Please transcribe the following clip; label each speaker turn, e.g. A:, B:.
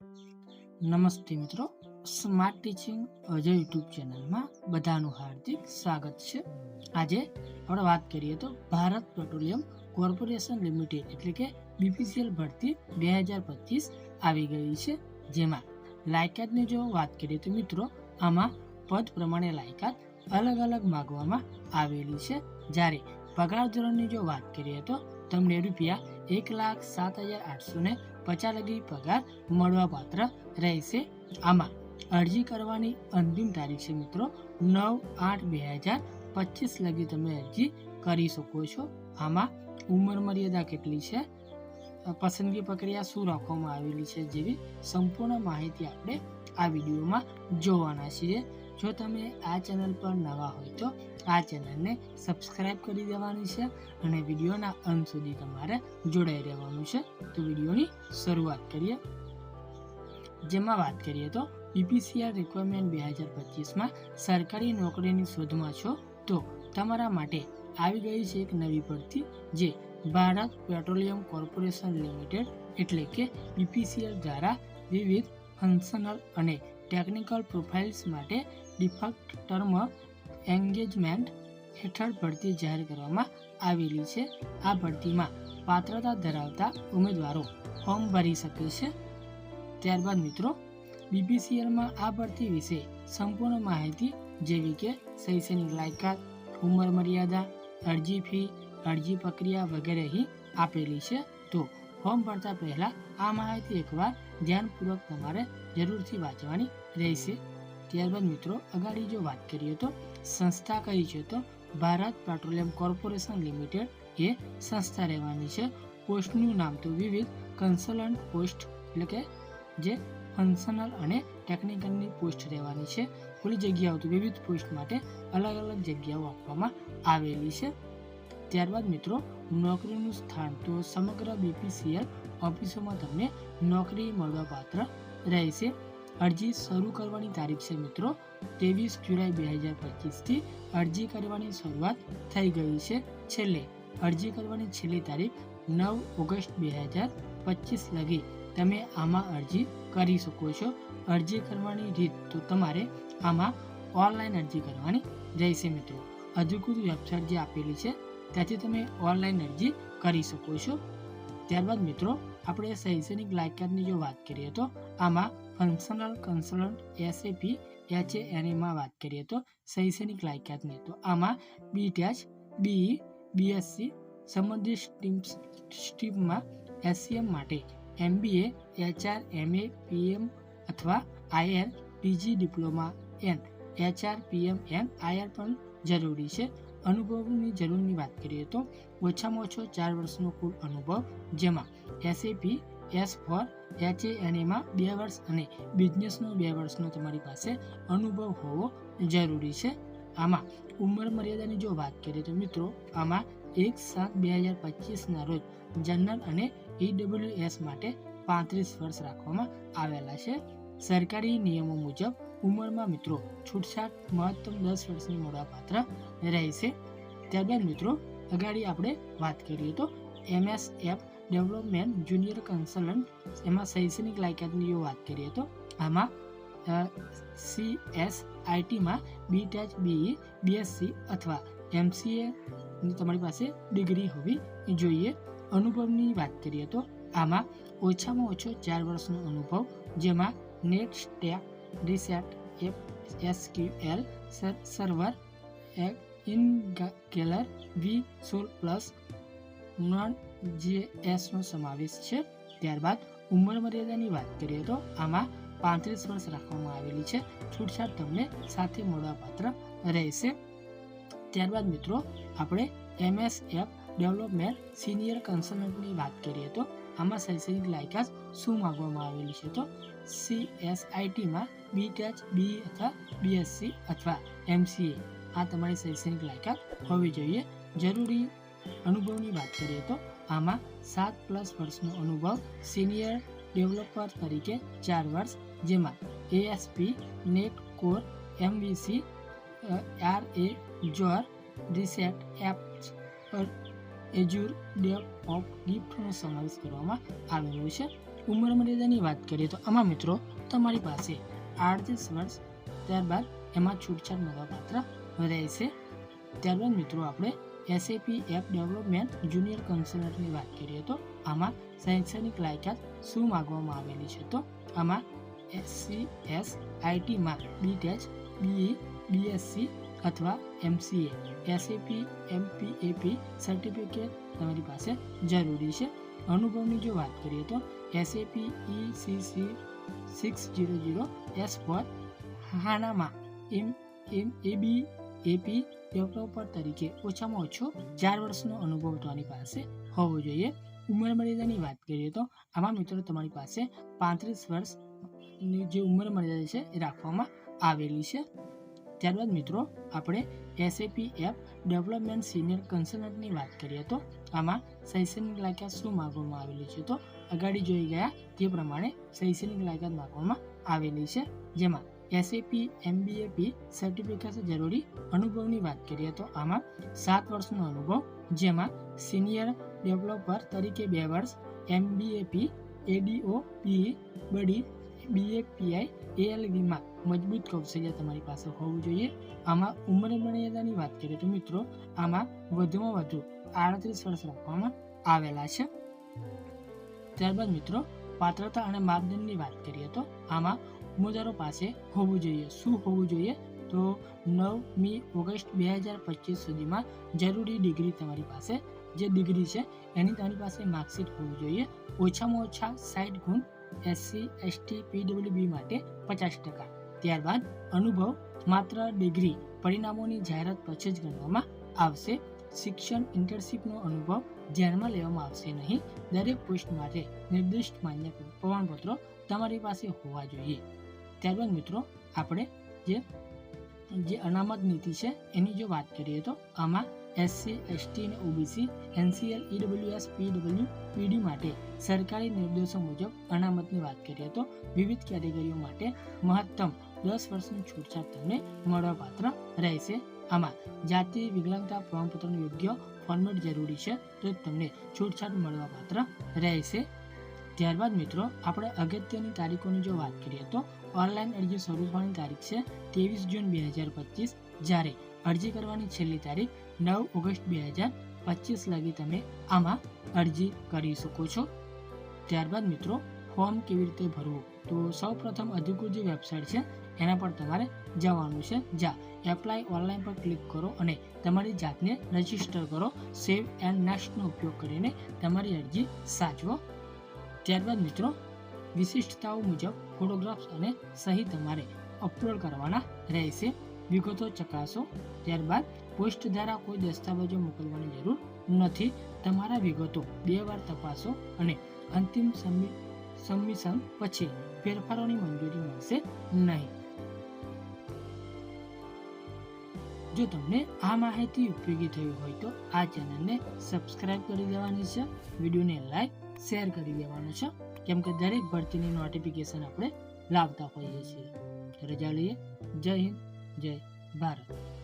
A: નમસ્તે મિત્રો. Smart teaching Ajay YouTube ચેનલમાં બધાનું હાર્દિક સ્વાગત છે. આજે આપણે વાત કરીએ તો ભારત પેટ્રોલિયમ કોર્પોરેશન લિમિટેડ એટલે કે બીપીસીએલ ભરતી બે હજાર પચીસ આવી ગઈ છે. જેમાં લાયકાતની જો વાત કરીએ તો મિત્રો, આમાં પદ પ્રમાણે લાયકાત અલગ અલગ માગવામાં આવેલી છે. જ્યારે પગાર ધોરણની જો વાત કરીએ તો તમને રૂપિયા એક લાખ સાત હજાર આઠસો ને પચાસ લગી પગાર મળવા પાત્ર રહેશે. આમાં અરજી કરવાની અંતિમ તારીખ છે મિત્રો નવ આઠ બે હજાર પચીસ લગી તમે અરજી કરી શકો છો. આમાં ઉંમર મર્યાદા કેટલી છે? પસંદગી પ્રક્રિયા શું રાખવામાં આવેલી છે? જેવી સંપૂર્ણ માહિતી આપણે આ વિડીયોમાં જોવાના છીએ. જો તમે આ ચેનલ પર નવા હોય તો આ ચેનલને સબસ્ક્રાઇબ કરી દેવાની છે અને વિડીયોના અંત સુધી તમારે જોડાઈ રહેવાનું છે. તો વિડીયોની શરૂઆત કરીએ. જેમાં વાત કરીએ તો બીપીસીઆર રિક્વાયરમેન્ટ બે હજાર પચીસમાં સરકારી નોકરીની શોધમાં છો તો તમારા માટે આવી ગઈ છે એક નવી ભરતી જે ભારત પેટ્રોલિયમ કોર્પોરેશન લિમિટેડ એટલે કે બીપીસીએલ દ્વારા વિવિધ ફંક્શનલ અને ટેકનિકલ પ્રોફાઇલ્સ માટે ડિફેક્ટ ટર્મ એન્ગેજમેન્ટ હેઠળ ભરતી જાહેર કરવામાં આવેલી છે. આ ભરતીમાં પાત્રતા ધરાવતા ઉમેદવારો ફોર્મ ભરી શકે છે. ત્યારબાદ મિત્રો બીપીસીએલમાં આ ભરતી વિશે સંપૂર્ણ માહિતી જેવી કે શૈક્ષણિક લાયકાત, ઉંમર મર્યાદા, અરજી ફી, અરજી પ્રક્રિયા વગેરે અહીં આપેલી છે. તો ફોર્મ ભરતા પહેલાં આ માહિતી એકવાર ધ્યાનપૂર્વક તમારે જરૂરથી વાંચવાની રહેશે. ત્યારબાદ મિત્રો, અગાડી જો વાત કરીએ તો સંસ્થા કઈ છે તો ભારત પેટ્રોલિયમ કોર્પોરેશન લિમિટેડ એ સંસ્થા રહેવાની છે. પોસ્ટનું નામ તો વિવિધ કન્સલ્ટન્ટ પોસ્ટ એટલે કે જે ફંક્શનલ અને ટેકનિકલની પોસ્ટ રહેવાની છે. ખુલ્લી જગ્યાઓ તો વિવિધ પોસ્ટ માટે અલગ અલગ જગ્યાઓ આપવામાં આવેલી છે. ત્યારબાદ મિત્રો, નોકરીનું સ્થાન. તો સમગ્ર બીપીસીએલ ઓફિસોમાં તમને નોકરી મળવા પાત્ર રહેશે. અરજી શરૂ કરવાની તારીખ છે મિત્રો, ત્રેવીસ જુલાઈ બે હજાર પચીસથી અરજી કરવાની શરૂઆત થઈ ગઈ છે છેલ્લે. અરજી કરવાની છેલ્લી તારીખ નવ ઓગસ્ટ બે હજાર પચીસ લગી તમે આમાં અરજી કરી શકો છો. અરજી કરવાની રીત તો તમારે આમાં ઓનલાઈન અરજી કરવાની રહેશે મિત્રો. અધિકૃત વેબસાઇટ જે આપેલી છે ત્યાંથી તમે ઓનલાઈન અરજી કરી શકો છો. ત્યારબાદ મિત્રો, આપણે શૈક્ષણિક લાયકાતની જો વાત કરીએ તો આમાં ફંક્શનલ કન્સલ્ટન્ટ એસએપી એચ એનએમાં વાત કરીએ તો શૈક્ષણિક લાયકાતની. તો આમાં બી ટેચ બી બીએસસી સંબંધિત સ્ટ્રીમ સ્ટ્રીમમાં એસસીએમ માટે એમબીએ એચઆર એમએ પીએમ અથવા IR PG diploma in HR PM in IR પણ જરૂરી છે. અનુભવની જરૂરની વાત કરીએ તો ઓછામાં ઓછો ચાર વર્ષનો કુલ અનુભવ જેમાં એસએપી એસ ફોર એચ એનેમાં બે વર્ષ અને બિઝનેસનો બે વર્ષનો તમારી પાસે અનુભવ હોવો જરૂરી છે. આમાં ઉંમર મર્યાદાની જો વાત કરીએ તો મિત્રો, આમાં એક સાત બે હજાર પચીસના રોજ જનરલ અને ઈડબ્લ્યુએસ માટે પાંત્રીસ વર્ષ રાખવામાં આવેલા છે. સરકારી નિયમો મુજબ ઉંમરમાં મિત્રો છૂટછાટ મહત્તમ દસ વર્ષની મળવાપાત્ર રહેશે ત્યારબાદ મિત્રો અગાડી આપણે વાત કરીએ તો એમએસએફ ડેવલપમેન્ટ જુનિયર કન્સલ્ટન્ટ એમાં શૈક્ષણિક લાયકાતની જો વાત કરીએ તો આમાં સી એસ આઈટીમાં બી ટેચ બીઈ બીએસસી અથવા એમસીએ તમારી પાસે ડિગ્રી હોવી જોઈએ. અનુભવની વાત કરીએ તો આમાં ઓછામાં ઓછો ચાર વર્ષનો અનુભવ જેમાં net step reset F server server in Keller વી સોલ પ્લસ નો સમાવેશ છે. ત્યારબાદ ઉંમર મર્યાદાની વાત કરીએ તો આમાં પાંત્રીસ વર્ષ રાખવામાં આવેલી છે. છૂટછાટ તમને સાથે મળવાપાત્ર રહેશે. ત્યારબાદ મિત્રો, આપણે એમએસએફ ડેવલપમેન્ટ સિનિયર કન્સલ્ટન્ટની વાત કરીએ તો આમાં શૈક્ષણિક લાયકાત શું માગવામાં આવેલી છે તો સીએસઆઈટીમાં આઈટીમાં બીટેચ બી અથવા બીએસસી અથવા એમસીએ આ તમારી શૈક્ષણિક લાયકાત હોવી જોઈએ. જરૂરી અનુભવની વાત કરીએ તો આમાં સાત પ્લસ વર્ષનો અનુભવ સિનિયર ડેવલપર તરીકે ચાર વર્ષ, જેમાં ASP net core MVC R A જોર reset app Azure dev of ગિફ્ટનો સમાવેશ કરવામાં આવેલો છે. ઉંમર મર્યાદાની વાત કરીએ તો આમાં મિત્રો તમારી પાસે આડત્રીસ વર્ષ, ત્યારબાદ એમાં છૂટછાટ મળવાપાત્ર છે. ત્યારબાદ મિત્રો આપણે એસએપી એપ ડેવલપમેન્ટ જુનિયર કન્સલ્ટન્ટની વાત કરીએ તો આમાં શૈક્ષણિક લાયકાત શું માગવામાં આવેલી છે? તો આમાં એસસી એસ આઈટીમાં બીટેચ બીઈ બીએસસી અથવા એમસીએ એસએપી એમપીએપી સર્ટિફિકેટ તમારી પાસે જરૂરી છે. અનુભવની જો વાત કરીએ તો SAP C six zero zero S four હાનામાં M M AB AP developer તરીકે ઓછામાં ઓછો ચાર વર્ષનો અનુભવ તમારી પાસે હોવો જોઈએ. ઉંમર મર્યાદાની વાત કરીએ તો આમાં મિત્રો તમારી પાસે પાંત્રીસ વર્ષની જે ઉંમર મર્યાદા છે એ રાખવામાં આવેલી છે. ત્યારબાદ મિત્રો, આપણે એસએપી એપ ડેવલપમેન્ટ સિનિયર કન્સલ્ટન્ટની વાત કરીએ તો, આમાં શૈક્ષણિક લાયકાત શું માગવામાં આવેલી છે? તો, અગાડી જોઈ ગયા તે પ્રમાણે શૈક્ષણિક લાયકાત માગવામાં આવેલી છે. જેમાં એસએપી એમબીએપી સર્ટિફિકેટ જરૂરી અનુભવની વાત કરીએ તો, આમાં સાત વર્ષનો અનુભવ, જેમાં સિનિયર ડેવલપર તરીકે બે વર્ષ એમબીએપી એડીઓ પી બડી બીએપીઆઈ એએલવીમાં મજબૂત કૌશલ્ય તમારી પાસે હોવું જોઈએ. આમાં ઉંમર મર્યાદાની વાત કરીએ તો મિત્રો, આમાં વધુમાં વધુ આડત્રીસ વર્ષ રાખવામાં આવેલા છે. ત્યારબાદ મિત્રો, પાત્રતા અને માપદંડની વાત કરીએ તો આમાં ઉમેદવારો પાસે હોવું જોઈએ. શું હોવું જોઈએ? તો નવમી ઓગસ્ટ બે હજાર પચીસ સુધીમાં જરૂરી ડિગ્રી તમારી પાસે, જે ડિગ્રી છે, એની તમારી પાસે માર્કશીટ હોવી જોઈએ. ઓછામાં ઓછા સાઠ ગુણ એસસી, એસટી પીડબ્લ્યુબી માટે પચાસ ટકા. ત્યારબાદ અનુભવ માત્ર ડિગ્રી પરિણામોની જાહેરાત પછી જ ગણવામાં આવશે. શિક્ષણ ઇન્ટર્નશીપનો અનુભવ ધ્યાનમાં લેવામાં આવશે નહીં. દરેક પોસ્ટ માટે નિર્દિષ્ટ માન્ય પ્રમાણપત્રો તમારી પાસે હોવા જોઈએ. ત્યારબાદ મિત્રો, આપણે જે જે અનામત નીતિ છે, એની જો વાત કરીએ તો આમાં એસસી એસટી અને OBC NCL EWS PW PD માટે સરકારી નિર્દેશો મુજબ અનામતની વાત કરીએ તો વિવિધ કેટેગરીઓ માટે મહત્તમ દસ વર્ષની છૂટછાટ તમને મળવાપાત્ર રહેશે. આમાં જાતિ, વિકલાંગતા, પ્રમાણપત્રનું યોગ્ય ફોર્મેટ જરૂરી છે તો તમને છૂટછાટ મળવાપાત્ર રહેશે. ત્યારબાદ મિત્રો, આપણે અગત્યની તારીખોની જો વાત કરીએ તો ઓનલાઈન અરજી શરૂ થવાની તારીખ છે ત્રેવીસ જૂન બે હજાર પચીસ, જ્યારે અરજી કરવાની છેલ્લી તારીખ નવ ઓગસ્ટ બે હજાર પચીસ લગી તમે આમાં અરજી કરી શકો છો. ત્યારબાદ મિત્રો, ફોર્મ કેવી રીતે ભરવું? તો સૌ પ્રથમ અધિકૃત જે વેબસાઇટ છે, એના પર તમારે જવાનું છે. જ્યાં એપ્લાય ઓનલાઈન પર ક્લિક કરો અને તમારી જાતને રજિસ્ટર કરો. સેવ એન્ડ નેક્સ્ટનો ઉપયોગ કરીને તમારી અરજી સાચવો. ત્યારબાદ મિત્રો, વિશિષ્ટતાઓ મુજબ ફોટોગ્રાફ્સ અને સહી તમારે અપલોડ કરવાના રહેશે. વિગતો ચકાસો. ત્યારબાદ પોસ્ટ દ્વારા કોઈ દસ્તાવેજો મોકલવાની જરૂર નથી. તમારા વિગતો બે વાર તપાસો અને અંતિમ સબમિ સબમિશન પછી ફેરફારોની મંજૂરી મળશે નહીં. જો તમને આ માહિતી ઉપયોગી થઈ હોય તો આ ચેનલને સબસ્ક્રાઇબ કરી દેવાની છે, વિડીયોને લાઈક, શેર કરી દેવાનો છે. કેમ કે દરેક ભરતીની નોટિફિકેશન આપણે લાવતા હોઈએ છીએ. રજા લઈએ. જય હિન્દ. જય ભારત.